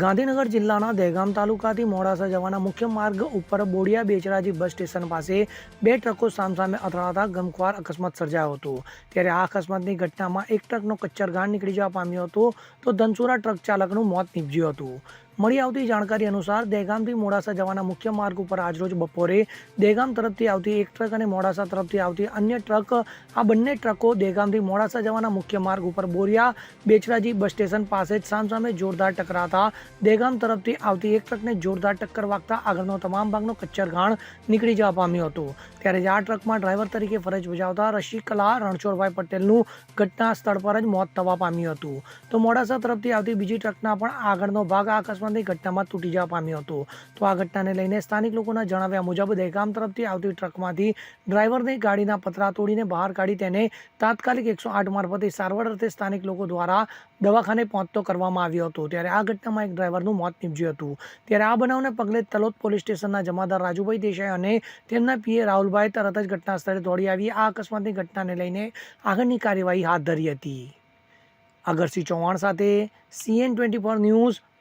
ગાંધીનગર જિલ્લાના દહેગામ તાલુકાથી મોડાસા જવાના મુખ્ય માર્ગ ઉપર બોડિયા બેચરાજી બસ સ્ટેશન પાસે બે ટ્રકો સામસામે અથડાતા ગમખ્વાર અકસ્માત સર્જાયો હતો. ત્યારે આ અકસ્માતની ઘટનામાં એક ટ્રકનો કચ્છરગાણ નીકળી જવા પામ્યો હતો તો ધનસુરા ટ્રક ચાલકનું મોત નીપજ્યું હતું. મળી આવતી જાણકારી અનુસાર દહેગામથી મોડાસા જવાના મુખ્ય માર્ગ ઉપર આજરોજ બપોરે દહેગામ તરફથી આવતી એક ટ્રક અને મોડાસા તરફથી આવતી અન્ય ટ્રક, આ બંને ટ્રકો દહેગામથી મોડાસા જવાના મુખ્ય માર્ગ ઉપર બોરિયા બેચરાજી બસ સ્ટેશન પાસે જ સામસામે જોરદાર ટકરાતા દહેગામ તરફથી આવતી એક ટ્રકને જોરદાર ટક્કર વાગતા આગળનો તમામ ભાગનો કચ્છરઘાણ નીકળી જવા પામ્યો હતો. ત્યારે આ ટ્રકમાં ડ્રાઈવર તરીકે ફરજ બજાવતા રશિકલા રણછોડભાઈ પટેલનું ઘટના સ્થળ પર જ મોત થવા પામ્યું હતું. તો મોડાસા તરફથી આવતી બીજી ટ્રકના પણ આગળનો ભાગ આ અકસ્માતની ઘટનામાં તૂટી જવા પામ્યો હતો. તો આ ઘટનાને લઈને સ્થાનિક લોકોના જણાવ્યા મુજબ દહેગામ તરફથી આવતી ટ્રકમાંથી ડ્રાઈવરને ગાડીના પતરા તોડીને બહાર કાઢી તેને તાત્કાલિક એકસો આઠ મારફતે સારવાર અર્થે સ્થાનિક લોકો દ્વારા દવાખાને પહોંચતો કરવામાં આવ્યો હતો. ત્યારે આ ઘટનામાં એક ડ્રાઈવરનું મોત નીપજ્યું હતું. ત્યારે આ બનાવને પગલે તલોદ પોલીસ સ્ટેશનના જમાદાર રાજુભાઈ દેસાઈ અને તેમના પીએ રાહુલભાઈ તરત જ ઘટના સ્થળે દોડી આવી. આ અકસ્માતની ઘટનાને લઈને આગળની કાર્યવાહી હાથ ધરી હતી. અગરસિંહ ચૌહાણ સાથે CN twenty four news